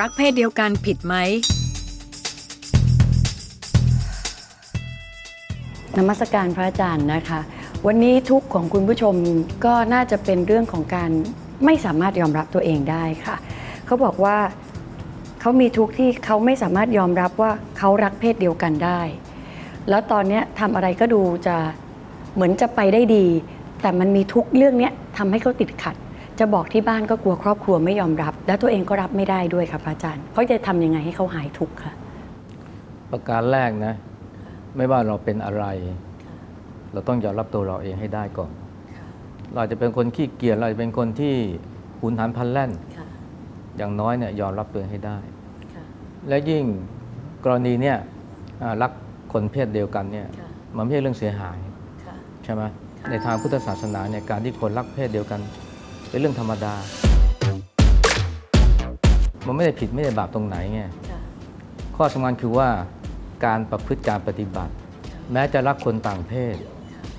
รักเพศเดียวกันผิดไหมนมัสการพระอาจารย์นะคะ วันนี้ทุกข์ของคุณผู้ชมก็น่าจะเป็นเรื่องของการไม่สามารถยอมรับตัวเองได้ค่ะ เขาบอกว่าเขามีทุกข์ที่เขาไม่สามารถยอมรับว่าเขารักเพศเดียวกันได้ แล้วตอนนี้ทำอะไรก็ดูจะเหมือนจะไปได้ดี แต่มันมีทุกข์เรื่องเนี้ยทำให้เขาติดขัด จะบอกที่บ้านก็กลัวครอบครัวไม่ยอมรับ และตัวเองก็รับไม่ได้ด้วยค่ะพระอาจารย์เขาจะทำยังไงให้เขาหายทุกข์ค่ะ ประการแรกนะ ไม่ว่าเราเป็นอะไร เราต้องยอมรับตัวเราเองให้ได้ก่อน เราอาจจะเป็นคนขี้เกียจเราอาจจะเป็นคนที่หุนหันพลันแล่น อย่างน้อยเนี่ยยอมรับตัวเองให้ได้ และยิ่งกรณีเนี่ยอ่ารักคนเพศเดียวกันเนี่ยค่ะมันไม่ใช่เรื่องเสียหายใช่ไหมในทางพุทธศาสนาเนี่ยการที่คนรักเพศเดียวกัน เป็นเรื่องธรรมดา มันไม่ได้ผิดไม่ได้บาปตรงไหนไงข้อสำคัญคือว่าการประพฤติการปฏิบัติ แม้จะรักคนต่างเพศ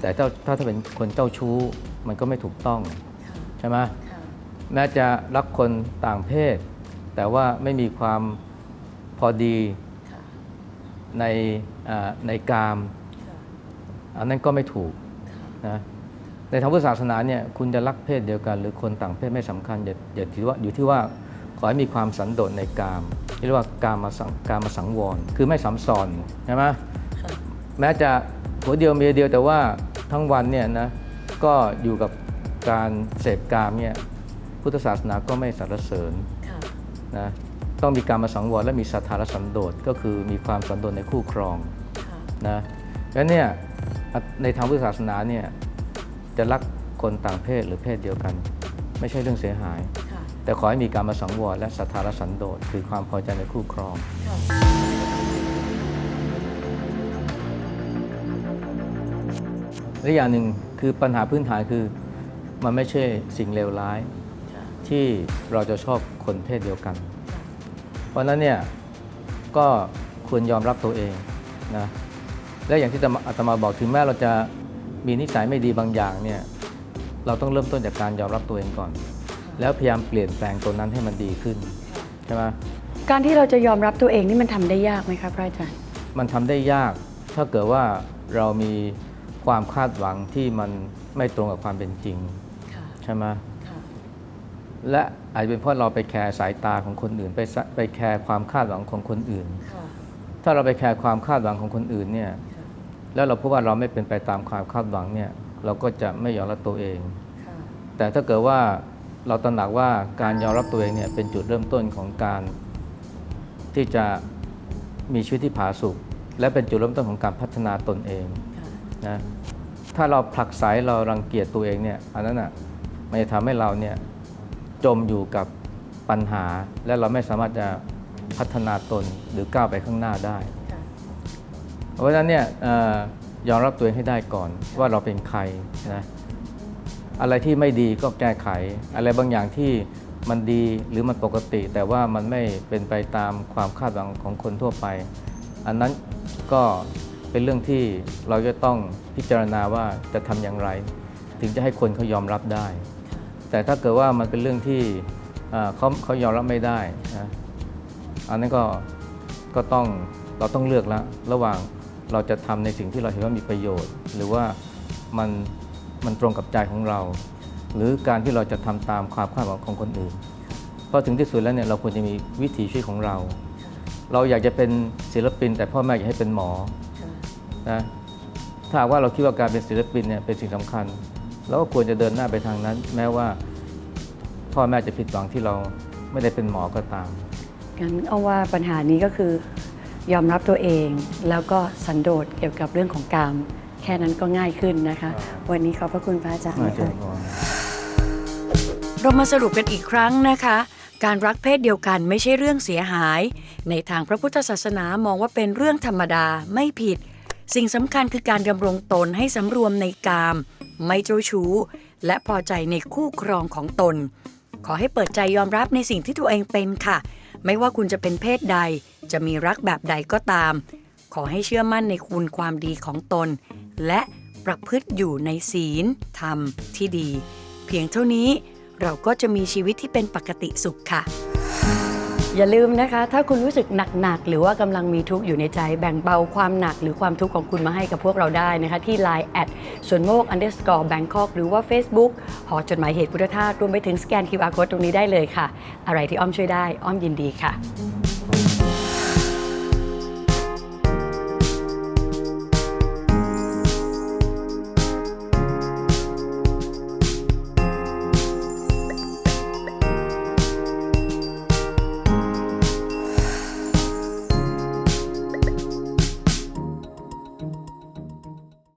แต่ถ้าถ้าถ้าเป็นคนเจ้าชู้มันก็ไม่ถูกต้องใช่ไหมแม้จะรักคนต่างเพศ แต่ว่าไม่มีความพอดีในอ่าในกาม อันนั้นก็ไม่ถูกนะ ในทางพุทธศาสนาเนี่ยคุณจะรักเพศเดียวกัน หรือคนต่างเพศไม่สำคัญอย่าอย่าถือว่าอยู่ที่ว่าขอให้มีความสันโดษในกามที่เรียกว่ากามมาสังกามมาสังวร คือไม่สัมสอนใช่ไหมแม้จะหัวเดียวเมียเดียวแต่ว่าทั้งวันเนี่ยนะก็อยู่กับการเสพกามเนี่ยพุทธศาสนาก็ไม่สรรเสริญนะต้องมีการมาสังวรและมีศรัทธาและสันโดษก็คือมีความสันโดษในคู่ครองนะแล้วเนี่ยในทางพุทธศาสนาเนี่ย จะรักคนต่างเพศหรือเพศเดียวกัน ไม่ใช่เรื่องเสียหาย แต่ขอให้มีการมาสังวรและศรัทธาและสันโดษคือความพอใจในคู่ครองและอย่างหนึ่งคือปัญหาพื้นฐานคือมันไม่ใช่สิ่งเลวร้าย ที่เราจะชอบคนเพศเดียวกัน เพราะฉะนั้นเนี่ยก็ควรยอมรับตัวเองนะและอย่างที่อาตมาบอกถึงแม้เราจะ มีนิสัยไม่ดีบางอย่างเนี่ยเราต้องเริ่มต้นจากการยอมรับตัวเองก่อน แล้วพยายามเปลี่ยนแปลงตัวนั้นให้มันดีขึ้นใช่ไหมการที่เราจะยอมรับตัวเองนี่มันทำได้ยากไหมครับพระอาจารย์ มันทำได้ยาก ถ้าเกิดว่าเรามีความคาดหวังที่มันไม่ตรงกับความเป็นจริงใช่ไหมและอาจจะเป็นเพราะเราไปแคร์สายตาของคนอื่น ไปสะไปแคร์ความคาดหวังของคนอื่น ถ้าเราไปแคร์ความคาดหวังของคนอื่นเนี่ย แล้วเราพบว่าเราไม่เป็นไปตามความคาดหวังเนี่ยเราก็จะไม่ยอมรับตัวเอง แต่ถ้าเกิดว่าเราตระหนักว่าการยอมรับตัวเองเนี่ยเป็นจุดเริ่มต้นของการที่จะมีชีวิตที่ผาสุกและเป็นจุดเริ่มต้นของการพัฒนาตนเองนะถ้าเราผลักไสเรารังเกียจตัวเองเนี่ยอันนั้นอะมันจะทำให้เราเนี่ยจมอยู่กับปัญหา และเราไม่สามารถจะพัฒนาตนหรือก้าวไปข้างหน้าได้ เพราะฉะนั้นเนี่ยออยอมรับตัวเองให้ได้ก่อนว่าเราเป็นใครนะอะไรที่ไม่ดีก็แก้ไข อะไรบางอย่างที่มันดีหรือมันปกติ แต่ว่ามันไม่เป็นไปตามความคาดหวังของคนทั่วไป อันนั้นก็เป็นเรื่องที่เราจะต้องพิจารณาว่าจะทำอย่างไร ถึงจะให้คนเขายอมรับได้ แต่ถ้าเกิดว่ามันเป็นเรื่องที่เขาเขายอมรับไม่ได้นะอันนั้นก็ก็ต้องเราต้องเลือกแล้วระหว่าง เราจะทำในสิ่งที่เราเห็นว่ามีประโยชน์ หรือว่ามันมันตรงกับใจของเรา หรือการที่เราจะทำตามความคาดหวังของคนอื่นพราะถึงที่สุดแล้วเนี่ยเราควรจะมีวิถีชีวิตของเรา เราอยากจะเป็นศิลปิน แต่พ่อแม่อยากให้เป็นหมอนะถ้าว่าเราคิดว่าการเป็นศิลปินเนี่ยเป็นสิ่งสำคัญเราก็ควรจะเดินหน้าไปทางนั้น แม้ว่าพ่อแม่จะผิดหวังที่เราไม่ได้เป็นหมอก็ตามงั้นเอาว่าปัญหานี้ก็คือ ยอมรับตัวเอง แล้วก็สันโดษเกี่ยวกับเรื่องของกาม แค่นั้นก็ง่ายขึ้นนะคะ วันนี้ขอบพระคุณพระอาจารย์น่าจะค่ะพอเรามาสรุปกันอีกครั้งนะคะ การรักเพศเดียวกันไม่ใช่เรื่องเสียหาย ในทางพระพุทธศาสนามองว่าเป็นเรื่องธรรมดาไม่ผิด สิ่งสำคัญคือการดำรงตนให้สำรวมในกาม ไม่เจ้าชู้ และพอใจในคู่ครองของตน ขอให้เปิดใจยอมรับในสิ่งที่ตัวเองเป็นค่ะ ไม่ว่าคุณจะเป็นเพศใด จะมีรักแบบใดก็ตาม ขอให้เชื่อมั่นในคุณความดีของตน และประพฤติอยู่ในศีลธรรมที่ดี เพียงเท่านี้เราก็จะมีชีวิตที่เป็นปกติสุขค่ะ อย่าลืมนะคะ ถ้าคุณรู้สึกหนัก ๆ หรือว่ากำลังมีทุกข์อยู่ในใจ แบ่งเบาความหนักหรือความทุกข์ของคุณมาให้กับพวกเราได้นะคะ ที่ Line แอดส่วนโมก underscore Bangkok หรือว่า Facebook หอจดหมายเหตุพุทธทาสรวมไปถึงสแกน QR code ตรงนี้ได้เลยค่ะ อะไรที่อ้อมช่วยได้ อ้อมยินดีค่ะ